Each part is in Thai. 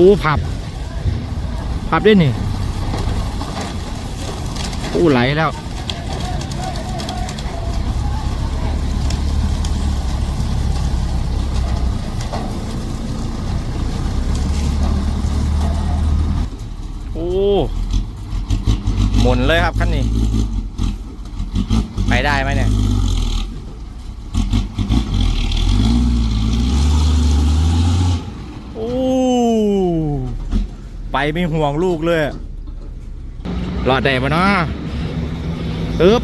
อ้ผับ ผับได้นี่โอ้ไหลแล้ว โอ้ หมุนเลยครับคันนี้ ไปได้ไหมเนี่ย โอ้ ไปไม่ห่วงลูกเลยรอดได้ปะเนาะอึ๊บ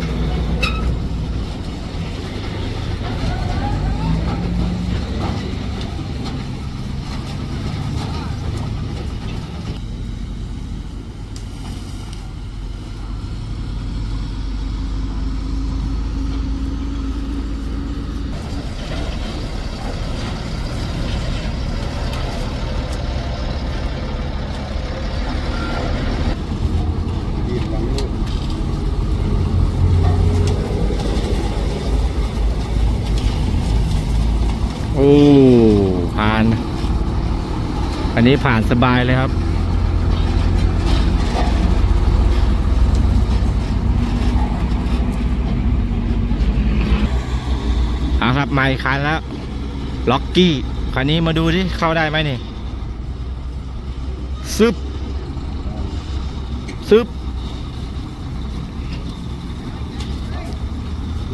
โอ้ผ่าน อันนี้ผ่านสบายเลยครับ เอาครับไม่คันแล้ว ล็อกกี้คันนี้มาดูที่เข้าได้ไหมนี่ ซึบ ซึบ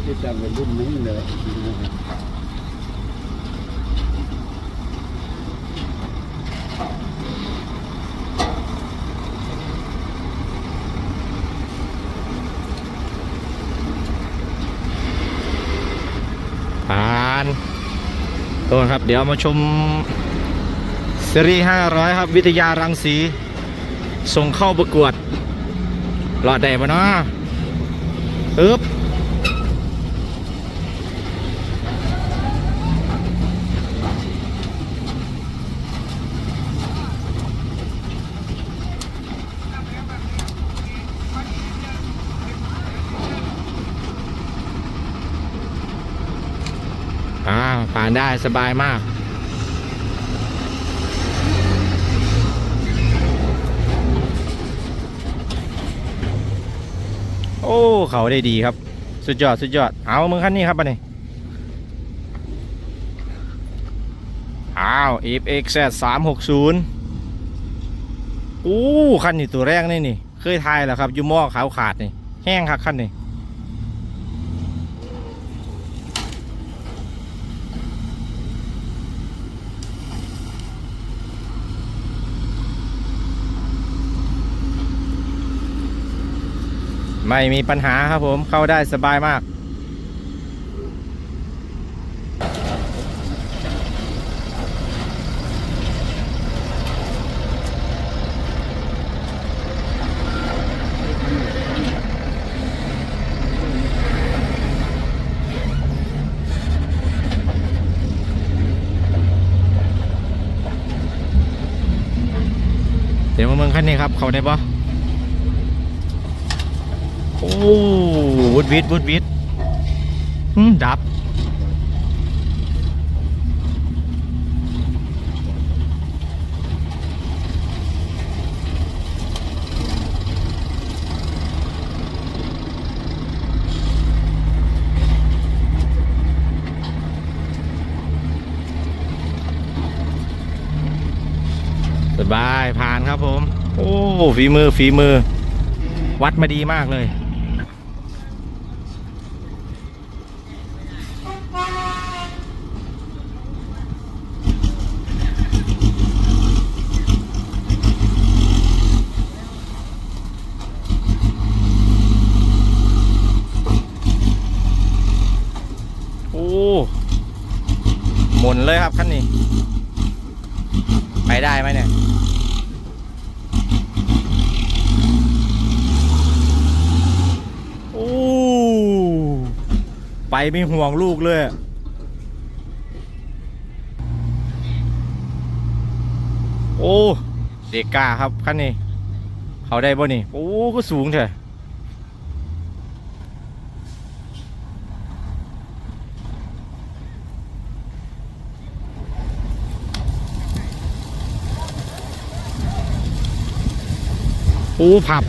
ที่จำเป็นรุ่นนี้เลย ผ่านโทษครับเดี๋ยวมาชมซีรีส์500 ครับ วิทยารังสี ส่งเข้าประกวดรอดได้ปะเนาะอึ๊บ อ่า ผ่านได้สบายมาก โอ้ เขาได้ดีครับ สุดยอด สุดยอด เอามือคันนี้ครับบันนี้อ้าว f x z 3 6 0อู้คันนี้ตัวแรกนี่นี่ เคยทายแล้วครับยูมอขาวขาดนี่ แห้งครับคันนี้ ไม่มีปัญหาครับผมเข้าได้สบายมาก เดี๋ยวมาเมืองขั้นนี้ครับ เขาได้ปะ โอ้วุดวิดวุดวิดหืมดับ สบายผ่านครับผม โอ้ฝีมือฝีมือ วัดมาดีมากเลย โอ้ หมุนเลยครับคันนี้ ไปได้ไหมเนี่ยโอ้ไปไม่ห่วงลูกเลยโอ้เด็กกล้าครับคันนี้ เขาได้บ่นี่ โอ้ก็สูงเถอะ อ้ผับ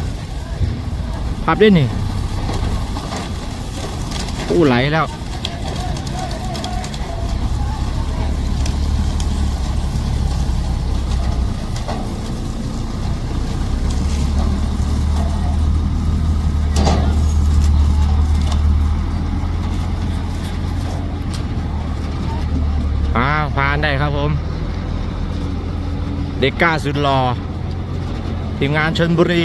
ผับได้นี่โอ้ไหลแล้วอ่าผ่านได้ครับผม เด็กกล้าสุดรอ ทีมงานชนบุรี